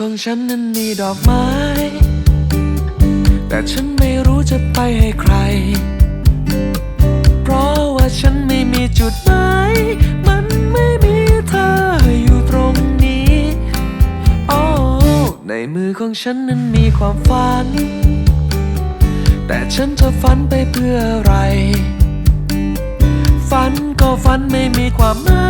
ของฉันนั้นมีดอกไม้ แต่ฉันไม่รู้จะไปให้ใคร เพราะว่าฉันไม่มีจุดหมาย มันไม่มีเธออยู่ตรงนี้ โอ้ในมือของฉันนั้นมีความฝัน แต่ฉันจะฝันไปเพื่ออะไร ฝันก็ฝันไม่มีความหมาย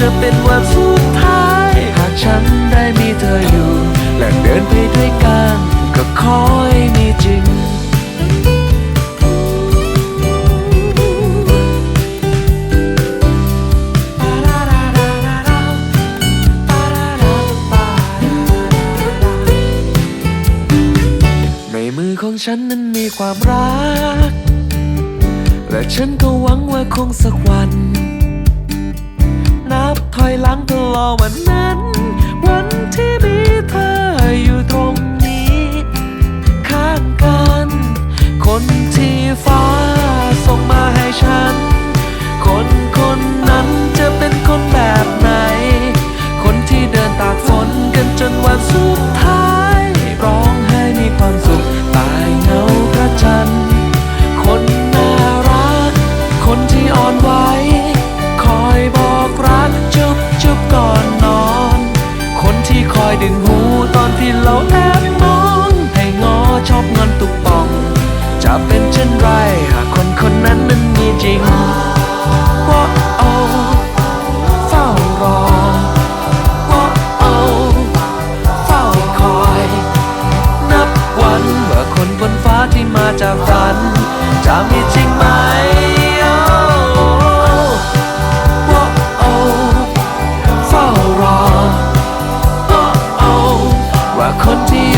จะเป็นวันสุดท้าย หากฉันได้มีเธออยู่ และเดินไปด้วยกัน ก็ขอให้มีจริงในมือของฉันนั้นมีความรัก และฉันก็หวังว่าคงสักวัน อยหลังตลอดวันนั้น วันที่มีเธออยู่ตรง หูตอนที่เราแอบ ว่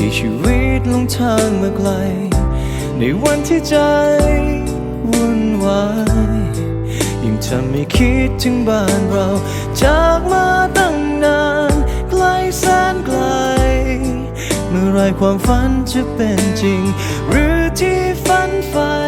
ที่ชีวิตลงทางมาไกล ในวันที่ใจวุ่นวายยิ่งทำให้คิดถึงบ้านเรา จากมาตั้งนาน ไกลแสนไกล เมื่อไรความฝันจะเป็นจริง หรือที่ฝันใฝ่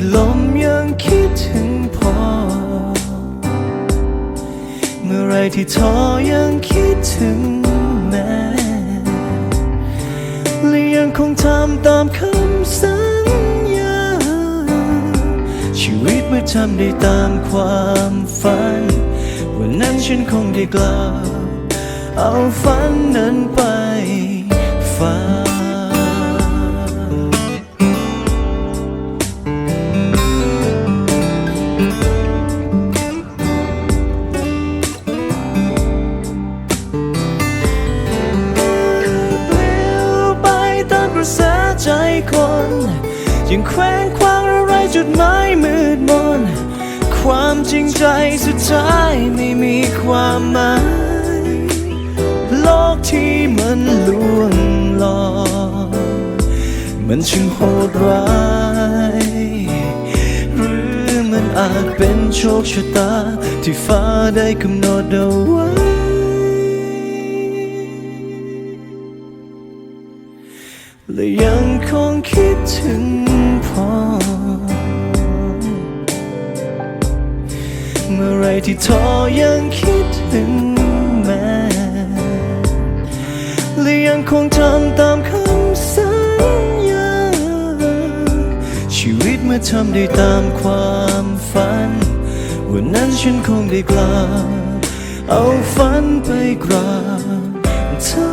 ที่ลมยังคิดถึงพอ เมื่อไรที่ท้อยังคิดถึงแม่และยังคงทำตามคำสัญญา ชีวิตเมื่อทำได้ตามความฝัน วันนั้นฉันคงได้กล่าว เอาฝันนั้นไปฝัน ยังแขวงคว้างอะไรจุดหมายมืดมน ความจริงใจสุดท้ายไม่มีความหมาย โลกที่มันลวงหลอกมันช่างโหดร้ายหรือมันอาจเป็นโชคชะตา ที่ฟ้าได้กำหนดเอาไว้และยังคงคิดถึง เมื่อไรที่ท้อยังคิดถึงแม่และยังคงทำตามคำสัญญา ชีวิตเมื่อทำได้ตามความฝัน วันนั้นฉันคงได้กลาบเอาฝันไปกราบเธอ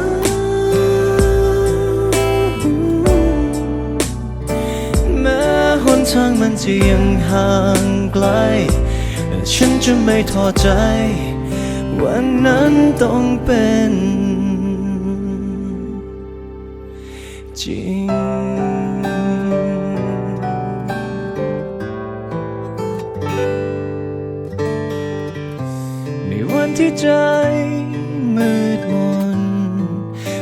แม้หนทางมันจะยังห่างไกล ฉันจะไม่ท้อใจ วันนั้นต้องเป็น จริงในวันที่ใจมืดมน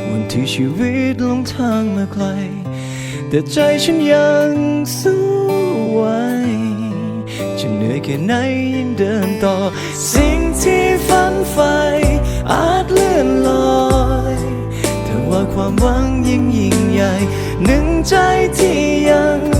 วันที่ชีวิตลงทางมาไกล แต่ใจฉันยังสู้ไหว แค่ไหนยังเดินต่อ สิ่งที่ฝันใฝ่อาจเลื่อนลอยแต่ว่าความหวังยิ่งยิ่งใหญ่ หนึ่งใจที่ยัง